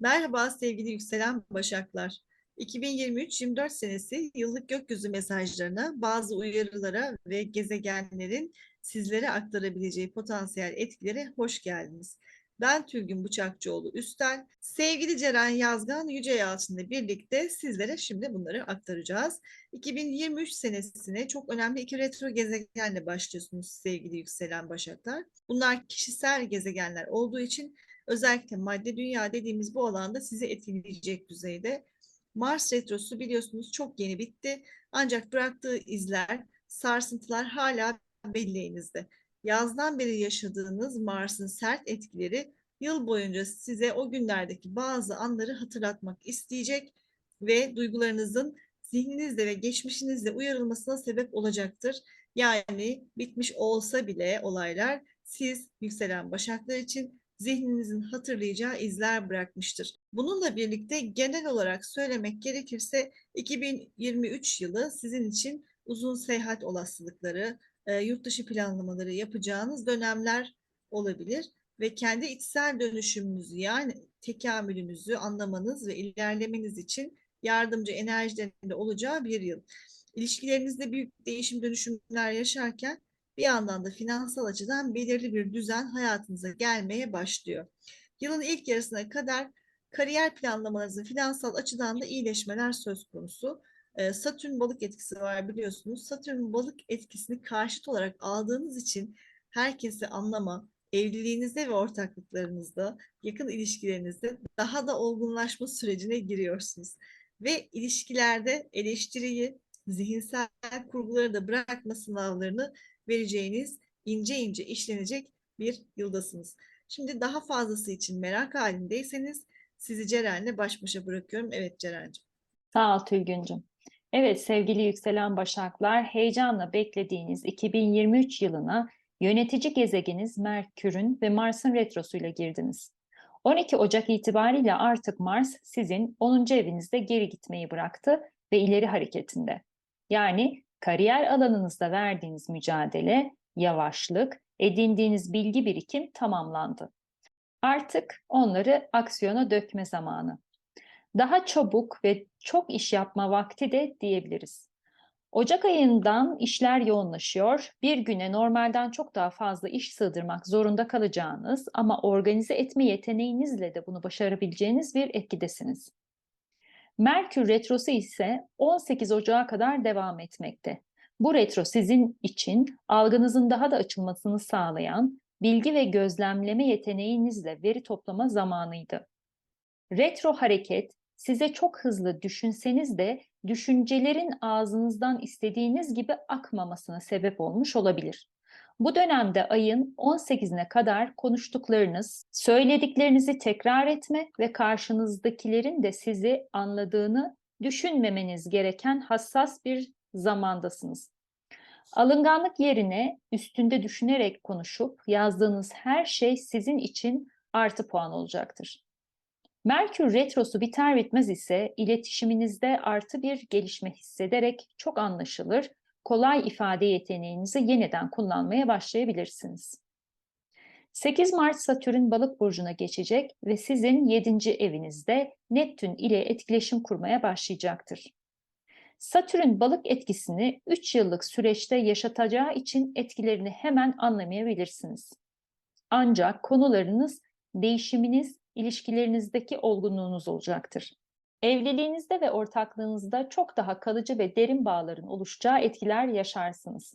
Merhaba sevgili yükselen Başaklar. 2023-24 senesi yıllık gökyüzü mesajlarına, bazı uyarılara ve gezegenlerin sizlere aktarabileceği potansiyel etkilere hoş geldiniz. Ben Tülgün Bıçakçıoğlu Üstel. Sevgili Ceren Yazgan Yüce Yalçın'la birlikte sizlere şimdi bunları aktaracağız. 2023 senesine çok önemli iki retro gezegenle başlıyorsunuz sevgili yükselen Başaklar. Bunlar kişisel gezegenler olduğu için özellikle madde dünya dediğimiz bu alanda sizi etkileyecek düzeyde. Mars retrosu biliyorsunuz çok yeni bitti. Ancak bıraktığı izler, sarsıntılar hala belleğinizde. Yazdan beri yaşadığınız Mars'ın sert etkileri yıl boyunca size o günlerdeki bazı anları hatırlatmak isteyecek ve duygularınızın zihninizde ve geçmişinizde uyarılmasına sebep olacaktır. Yani bitmiş olsa bile olaylar siz yükselen başaklar için zihninizin hatırlayacağı izler bırakmıştır. Bununla birlikte genel olarak söylemek gerekirse 2023 yılı sizin için uzun seyahat olasılıkları, e, yurt dışı planlamaları yapacağınız dönemler olabilir ve kendi içsel dönüşümünüzü yani tekamülünüzü anlamanız ve ilerlemeniz için yardımcı enerjilerinde olacağı bir yıl. İlişkilerinizde büyük değişim dönüşümler yaşarken bir yandan da finansal açıdan belirli bir düzen hayatınıza gelmeye başlıyor. Yılın ilk yarısına kadar kariyer planlamanızın finansal açıdan da iyileşmeler söz konusu. Ee, Satürn balık etkisi var biliyorsunuz. Satürn balık etkisini karşıt olarak aldığınız için herkesi anlama, evliliğinizde ve ortaklıklarınızda, yakın ilişkilerinizde daha da olgunlaşma sürecine giriyorsunuz. Ve ilişkilerde eleştiriyi, zihinsel kurguları da bırakma sınavlarını vereceğiniz ince ince işlenecek bir yıldasınız. Şimdi daha fazlası için merak halindeyseniz sizi Ceren'le baş başa bırakıyorum. Evet Ceren'cim. Sağ ol Tülgüncüm. Evet sevgili yükselen başaklar, heyecanla beklediğiniz 2023 yılına yönetici gezegeniz Merkür'ün ve Mars'ın retrosuyla girdiniz. 12 Ocak itibariyle artık Mars sizin 10. evinizde geri gitmeyi bıraktı ve ileri hareketinde. Yani kariyer alanınızda verdiğiniz mücadele, yavaşlık, edindiğiniz bilgi birikim tamamlandı. Artık onları aksiyona dökme zamanı. Daha çabuk ve çok iş yapma vakti de diyebiliriz. Ocak ayından işler yoğunlaşıyor. Bir güne normalden çok daha fazla iş sığdırmak zorunda kalacağınız ama organize etme yeteneğinizle de bunu başarabileceğiniz bir etkidesiniz. Merkür retrosu ise 18 Ocağı kadar devam etmekte. Bu retro sizin için algınızın daha da açılmasını sağlayan bilgi ve gözlemleme yeteneğinizle veri toplama zamanıydı. Retro hareket size çok hızlı düşünseniz de düşüncelerin ağzınızdan istediğiniz gibi akmamasına sebep olmuş olabilir. Bu dönemde ayın 18'ine kadar konuştuklarınız, söylediklerinizi tekrar etme ve karşınızdakilerin de sizi anladığını düşünmemeniz gereken hassas bir zamandasınız. Alınganlık yerine üstünde düşünerek konuşup yazdığınız her şey sizin için artı puan olacaktır. Merkür retrosu biter bitmez ise iletişiminizde artı bir gelişme hissederek çok anlaşılır, kolay ifade yeteneğinizi yeniden kullanmaya başlayabilirsiniz. 8 Mart Satürn balık burcuna geçecek ve sizin 7. evinizde Neptün ile etkileşim kurmaya başlayacaktır. Satürn balık etkisini 3 yıllık süreçte yaşatacağı için etkilerini hemen anlamayabilirsiniz. Ancak konularınız, değişiminiz, ilişkilerinizdeki olgunluğunuz olacaktır. Evliliğinizde ve ortaklığınızda çok daha kalıcı ve derin bağların oluşacağı etkiler yaşarsınız.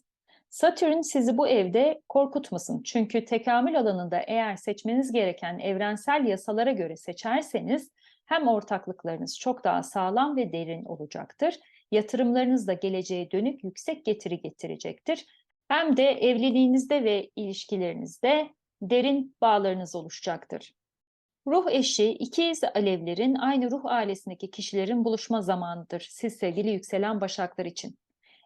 Satürn sizi bu evde korkutmasın. Çünkü tekamül alanında eğer seçmeniz gereken evrensel yasalara göre seçerseniz hem ortaklıklarınız çok daha sağlam ve derin olacaktır. Yatırımlarınız da geleceğe dönük yüksek getiri getirecektir. Hem de evliliğinizde ve ilişkilerinizde derin bağlarınız oluşacaktır. Ruh eşi, ikiz alevlerin aynı ruh ailesindeki kişilerin buluşma zamanıdır siz sevgili yükselen başaklar için.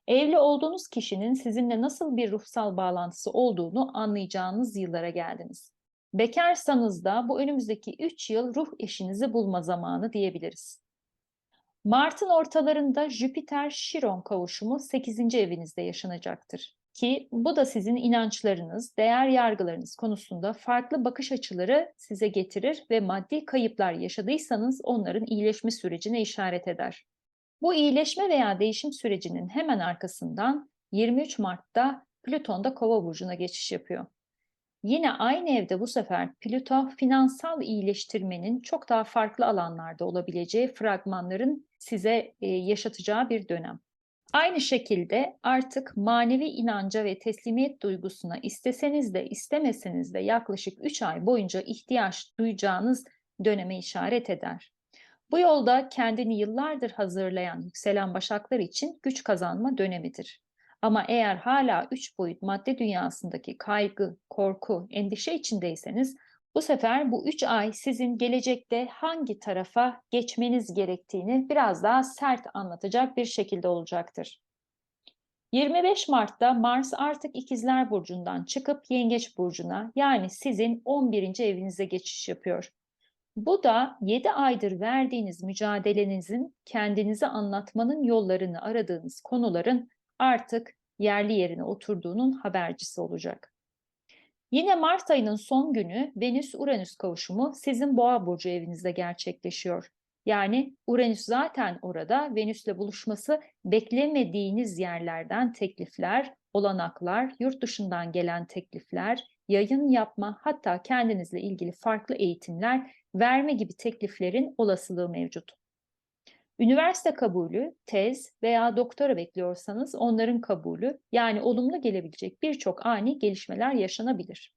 Evli olduğunuz kişinin sizinle nasıl bir ruhsal bağlantısı olduğunu anlayacağınız yıllara geldiniz. Bekarsanız da bu önümüzdeki 3 yıl ruh eşinizi bulma zamanı diyebiliriz. Mart'ın ortalarında Jüpiter-Şiron kavuşumu 8. evinizde yaşanacaktır. Ki bu da sizin inançlarınız, değer yargılarınız konusunda farklı bakış açıları size getirir ve maddi kayıplar yaşadıysanız onların iyileşme sürecine işaret eder. Bu iyileşme veya değişim sürecinin hemen arkasından 23 Mart'ta Plüton da Kova burcuna geçiş yapıyor. Yine aynı evde bu sefer Plüto finansal iyileştirmenin çok daha farklı alanlarda olabileceği fragmanların size e, yaşatacağı bir dönem. Aynı şekilde artık manevi inanca ve teslimiyet duygusuna isteseniz de istemeseniz de yaklaşık 3 ay boyunca ihtiyaç duyacağınız döneme işaret eder. Bu yolda kendini yıllardır hazırlayan yükselen başaklar için güç kazanma dönemidir. Ama eğer hala üç boyut madde dünyasındaki kaygı, korku, endişe içindeyseniz bu sefer bu üç ay sizin gelecekte hangi tarafa geçmeniz gerektiğini biraz daha sert anlatacak bir şekilde olacaktır. 25 Mart'ta Mars artık İkizler Burcu'ndan çıkıp Yengeç Burcu'na yani sizin 11. evinize geçiş yapıyor. Bu da 7 aydır verdiğiniz mücadelenizin kendinizi anlatmanın yollarını aradığınız konuların artık yerli yerine oturduğunun habercisi olacak. Yine Mart ayının son günü Venüs-Uranüs kavuşumu sizin Boğa burcu evinizde gerçekleşiyor. Yani Uranüs zaten orada, Venüs'le buluşması beklemediğiniz yerlerden teklifler, olanaklar, yurt dışından gelen teklifler, yayın yapma, hatta kendinizle ilgili farklı eğitimler verme gibi tekliflerin olasılığı mevcut. Üniversite kabulü, tez veya doktora bekliyorsanız onların kabulü yani olumlu gelebilecek birçok ani gelişmeler yaşanabilir.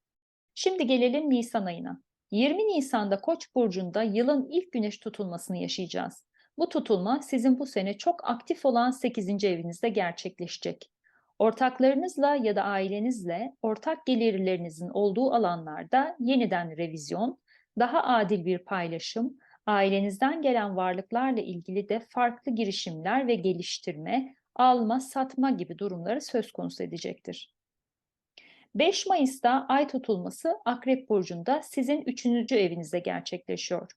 Şimdi gelelim Nisan ayına. 20 Nisan'da Koç burcunda yılın ilk güneş tutulmasını yaşayacağız. Bu tutulma sizin bu sene çok aktif olan 8. evinizde gerçekleşecek. Ortaklarınızla ya da ailenizle ortak gelirlerinizin olduğu alanlarda yeniden revizyon, daha adil bir paylaşım, ailenizden gelen varlıklarla ilgili de farklı girişimler ve geliştirme, alma, satma gibi durumları söz konusu edecektir. 5 Mayıs'ta ay tutulması Akrep Burcu'nda sizin 3. evinizde gerçekleşiyor.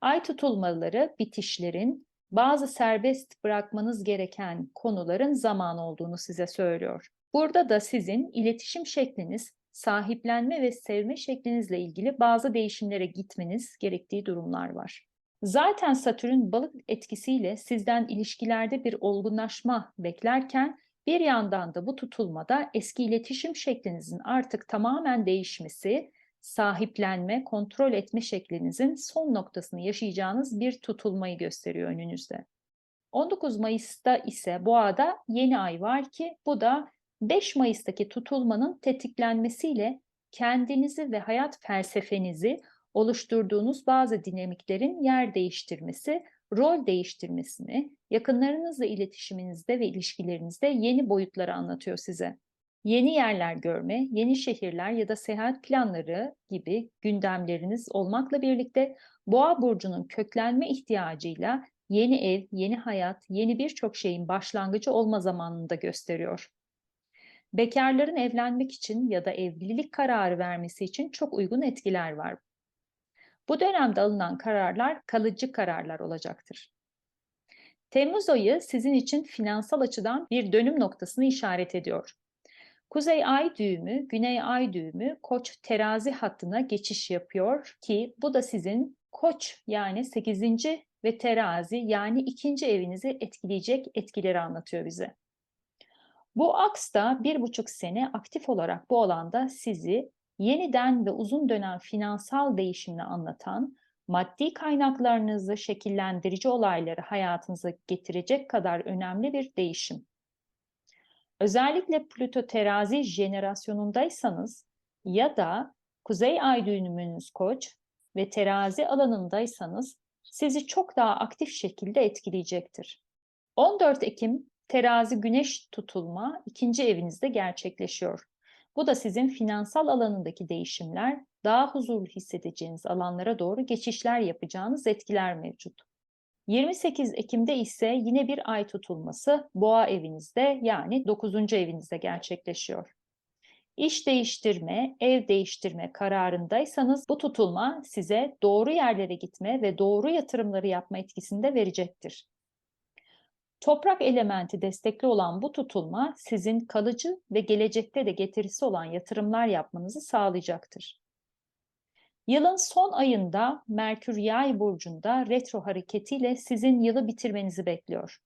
Ay tutulmaları bitişlerin, bazı serbest bırakmanız gereken konuların zaman olduğunu size söylüyor. Burada da sizin iletişim şekliniz, sahiplenme ve sevme şeklinizle ilgili bazı değişimlere gitmeniz gerektiği durumlar var. Zaten Satürn balık etkisiyle sizden ilişkilerde bir olgunlaşma beklerken bir yandan da bu tutulmada eski iletişim şeklinizin artık tamamen değişmesi, sahiplenme, kontrol etme şeklinizin son noktasını yaşayacağınız bir tutulmayı gösteriyor önünüzde. 19 Mayıs'ta ise Boğa'da yeni ay var ki bu da 5 Mayıs'taki tutulmanın tetiklenmesiyle kendinizi ve hayat felsefenizi oluşturduğunuz bazı dinamiklerin yer değiştirmesi, rol değiştirmesini, yakınlarınızla iletişiminizde ve ilişkilerinizde yeni boyutları anlatıyor size. Yeni yerler görme, yeni şehirler ya da seyahat planları gibi gündemleriniz olmakla birlikte Boğa burcunun köklenme ihtiyacıyla yeni ev, yeni hayat, yeni birçok şeyin başlangıcı olma zamanını da gösteriyor. Bekarların evlenmek için ya da evlilik kararı vermesi için çok uygun etkiler var. Bu dönemde alınan kararlar kalıcı kararlar olacaktır. Temmuz ayı sizin için finansal açıdan bir dönüm noktasını işaret ediyor. Kuzey ay düğümü, güney ay düğümü koç terazi hattına geçiş yapıyor ki bu da sizin koç yani 8. ve terazi yani ikinci evinizi etkileyecek etkileri anlatıyor bize. Bu aks da bir buçuk sene aktif olarak bu alanda sizi yeniden ve uzun dönem finansal değişimini anlatan, maddi kaynaklarınızı şekillendirici olayları hayatınıza getirecek kadar önemli bir değişim. Özellikle Plüto terazi jenerasyonundaysanız ya da Kuzey Ay düğümünüz koç ve terazi alanındaysanız sizi çok daha aktif şekilde etkileyecektir. 14 Ekim terazi güneş tutulma ikinci evinizde gerçekleşiyor. Bu da sizin finansal alanındaki değişimler, daha huzurlu hissedeceğiniz alanlara doğru geçişler yapacağınız etkiler mevcut. 28 Ekim'de ise yine bir ay tutulması boğa evinizde yani 9. evinizde gerçekleşiyor. İş değiştirme, ev değiştirme kararındaysanız bu tutulma size doğru yerlere gitme ve doğru yatırımları yapma etkisini de verecektir. Toprak elementi destekli olan bu tutulma sizin kalıcı ve gelecekte de getirisi olan yatırımlar yapmanızı sağlayacaktır. Yılın son ayında Merkür Yay burcunda retro hareketiyle sizin yılı bitirmenizi bekliyor.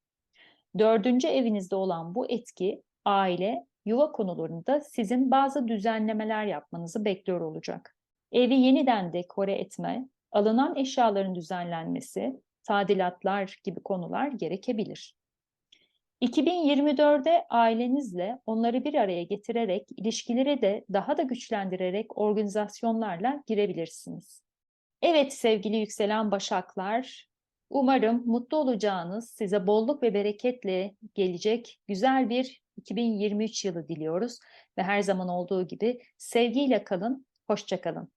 Dördüncü evinizde olan bu etki aile, yuva konularında sizin bazı düzenlemeler yapmanızı bekliyor olacak. Evi yeniden dekore etme, alınan eşyaların düzenlenmesi, tadilatlar gibi konular gerekebilir. 2024'de ailenizle onları bir araya getirerek, ilişkileri de daha da güçlendirerek organizasyonlarla girebilirsiniz. Evet sevgili yükselen başaklar, umarım mutlu olacağınız, size bolluk ve bereketle gelecek güzel bir 2023 yılı diliyoruz ve her zaman olduğu gibi sevgiyle kalın, hoşça kalın.